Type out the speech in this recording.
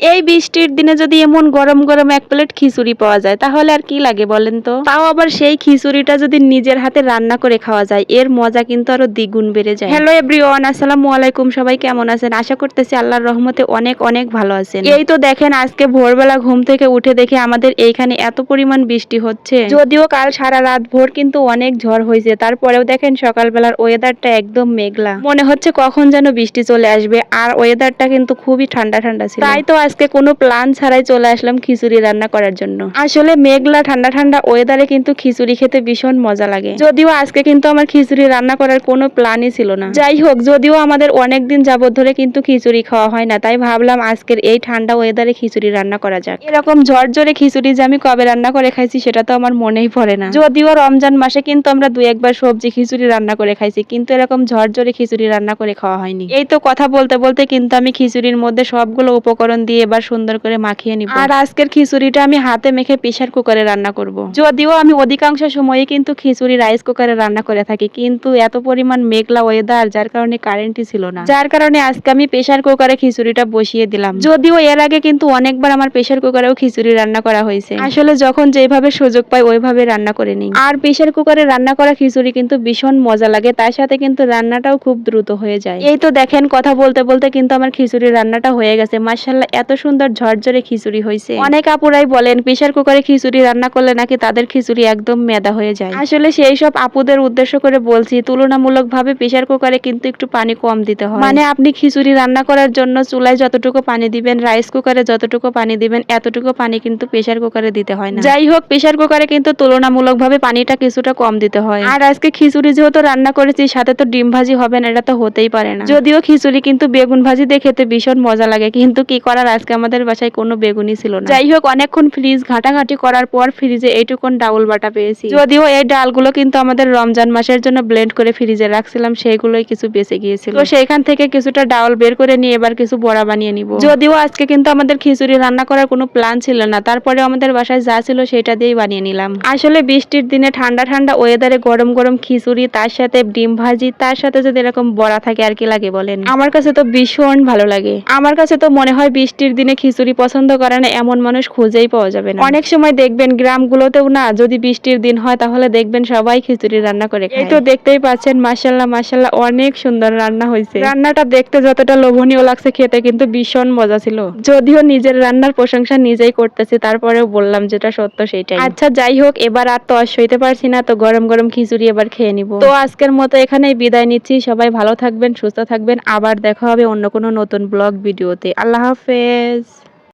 এই বৃষ্টির দিনে যদি এমন গরম গরম এক প্লেট খিচুড়ি পাওয়া যায় তাহলে আর কি লাগে বলেন তো? তাও আবার সেই খিচুড়িটা যদি নিজের হাতে রান্না করে খাওয়া যায় এর মজা কিন্তু আরও দ্বিগুণ বেড়ে যায়। হ্যালো এভরিওয়ান আসসালামু আলাইকুম সবাই কেমন আছেন? আশা করতেছি আল্লাহর রহমতে অনেক অনেক ভালো আছেন। এই তো দেখেন আজকে ভোরবেলা ঘুম থেকে উঠে দেখে আমাদের এইখানে এত পরিমাণ বৃষ্টি হচ্ছে। যদিও কাল সারা রাত ভোর কিন্তু অনেক ঝড় হয়েছে তারপরেও দেখেন সকালবেলার ওয়েদারটা একদম মেঘলা। মনে হচ্ছে কখন যেন বৃষ্টি চলে আসবে আর ওয়েদারটা কিন্তু খুবই ঠান্ডা ঠান্ডা ছিল। তাই তো আজকে কোনো প্ল্যান ছাড়াই চলে আসলাম খিচুড়ি রান্না করার জন্য। আসলে মেঘলা ঠান্ডা ঠান্ডা ওয়েদারে কিন্তু খিচুড়ি খেতে ভীষণ মজা লাগে। যদিও আজকে কিন্তু আমার খিচুড়ি রান্না করার কোনো প্ল্যানই ছিল না। যাই হোক, যদিও আমাদের অনেক দিন যাবত ধরে কিন্তু খিচুড়ি খাওয়া হয় না, তাই ভাবলাম আজকের এই ঠান্ডা ওয়েদারে খিচুড়ি রান্না করা যাক। এরকম ঝরঝরে খিচুড়ি যে আমি কবে রান্না করে খাইছি সেটা তো আমার মনেই পড়ে না। যদিও রমজান মাসে কিন্তু আমরা দুই একবার সবজি খিচুড়ি রান্না করে খাইছি, কিন্তু এরকম ঝরঝরে খিচুড়ি রান্না করে খাওয়া হয়নি। এই তো কথা বলতে বলতে কিন্তু আমি খিচুড়ির মধ্যে সবগুলো উপকরণ দিয়ে এবার সুন্দর করে মাখিয়ে নিব। আর আজকের খিচুড়িটা আমি হাতে মেখে প্রেসার কুকারে রান্না করব। যদিও আমি অধিকাংশ সময়ে কিন্তু খিচুড়ি রাইস কুকারে রান্না করে থাকি, কিন্তু এত পরিমাণ মেঘলা ওয়েদার যার কারণে কারেন্টই ছিল না। যার কারণে আজকে আমি প্রেসার কুকারে খিচুড়িটা বসিয়ে দিলাম। যদিও এর আগে কিন্তু অনেকবার আমার প্রেসার কুকারেও খিচুড়ি রান্না করা হয়েছে। আসলে যখন যেভাবে সুযোগ পাই ওইভাবে রান্না করে নিই। আর প্রেসার কুকারে রান্না করা খিচুড়ি কিন্তু ভীষণ মজা লাগে, তার সাথে কিন্তু রান্নাটাও খুব দ্রুত হয়ে যায়। এই তো দেখেন, কথা বলতে বলতে কিন্তু আমার খিচুড়ি রান্নাটা হয়ে গেছে। মার্শাল্লাহ এত সুন্দর ঝরঝরে খিচুড়ি হয়েছে অনেক আপুরাই বলেন প্রেসার কুকারে খিচুড়ি রান্না করলে নাকি তাদের খিচুড়ি একদম মেদা হয়ে যায়। আসলে সেই সব আপুদের উদ্দেশ্য করে বলছি তুলনামূলক ভাবে প্রেসার কুকারে কিন্তু একটু পানি কম দিতে হয়। মানে আপনি খিচুড়ি রান্না করার জন্য চুলায় যতটুকু পানি দিবেন রাইস কুকারে যতটুকু পানি দিবেন এতটুকু পানি কিন্তু প্রেসার কুকারে দিতে হয় না। যাই হোক প্রেসার কুকারে কিন্তু তুলনামূলক ভাবে পানিটা কিছুটা কম দিতে হয়। আর আজকে খিচুড়ি যেহেতু রান্না করেছি সাথে তো ডিম ভাজি হবে না এটা তো হতেই পারে না। যদিও খিচুড়ি কিন্তু বেগুন ভাজি দিয়ে খেতে ভীষণ মজা লাগে কিন্তু কি করার আজকে আমাদের বাসায় কোনো বেগুনই ছিল না। যাই হোক অনেকক্ষণ ফ্রিজ ঘাটাঘাটি করার পর ফ্রিজে এইটুকুন ডাউল বাটা পেয়েছি। যদিও এই ডালগুলো কিন্তু আমাদের রমজান মাসের জন্য ব্লেন্ড করে ফ্রিজে রাখছিলাম সেইগুলোই কিছু বেঁচে গিয়েছিল। তো সেইখান থেকে কিছুটা ডাউল বের করে নিয়ে এবার কিছু বড়া বানিয়ে নিব। যদিও আজকে কিন্তু আমাদের খিচুড়ি রান্না করার কোনো প্ল্যান ছিল না তারপরে আমাদের বাসায় যা ছিল সেটা দিয়েই বানিয়ে নিলাম। আসলে বৃষ্টির দিনে ঠান্ডা ঠান্ডা ওয়েদারে গরম গরম খিচুড়ি তার সাথে ডিম ভাজি তার সাথে যদি এরকম বড়া থাকে আর কি লাগে বলেন? আমার কাছে তো ভীষণ ভালো লাগে। আমার কাছে তো মনে হয় বৃষ্টির দিনে খিচুড়ি পছন্দ করে না এমন মানুষ খুঁজেই পাওয়া যাবে না। অনেক সময় দেখবেন গ্রামগুলোতেও না যদি বৃষ্টির দিন হয় তাহলে দেখবেন সবাই খিচুড়ি রান্না করে খায়। এই তো দেখতেই পাচ্ছেন মাসাল্লাহ মাসাল্লাহ অনেক সুন্দর রান্না হয়েছে। রান্নাটা দেখতে যতটা লোভনীয় লাগছে খেতে কিন্তু ভীষণ মজা ছিল। যদিও নিজের রান্নার প্রশংসা নিজেই করতেছি তারপরেও বললাম যেটা সত্য সেটাই। আচ্ছা যাই হোক এবার আর তো আর সইতে পারছি না তো গরম গরম খিচুড়ি এবার খেয়ে নিব। তো আজকের মতো এখানেই বিদায় নিচ্ছি সবাই ভালো থাকবেন সুস্থ থাকবেন আবার দেখা হবে অন্য কোনো নতুন ব্লগ ভিডিওতে। আল্লাহ হাফেজ